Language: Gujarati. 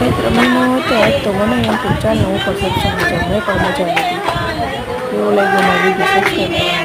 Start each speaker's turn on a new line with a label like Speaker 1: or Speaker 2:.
Speaker 1: ચૈત્ર મહિનો હતો આજ તો મને એમ કે ચાલો હું પણ સત્સંગ છે મેં પણ મજા આવી એવું લાગ્યું મારી વીડિયો સબસ્ક્રાઈબ